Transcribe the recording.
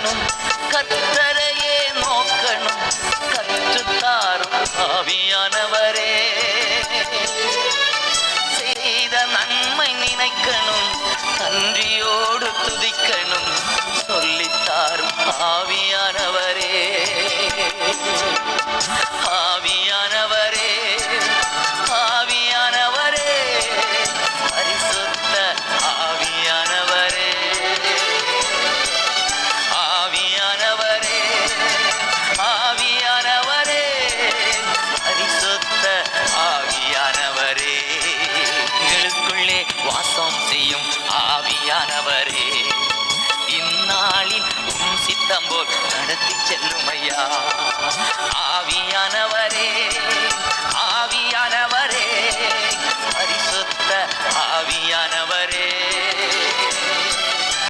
நோக்கணும் கத்தரையே நோக்கணும் கற்றுத்தாரும் ஆவியானவரே. செய்த நன்மை நினைக்கணும் நன்றியோடு துதிக்கணும் சொல்லித்தாரும் ஆவியானவரே. ఎత్తి చెల్లుమయ్యా.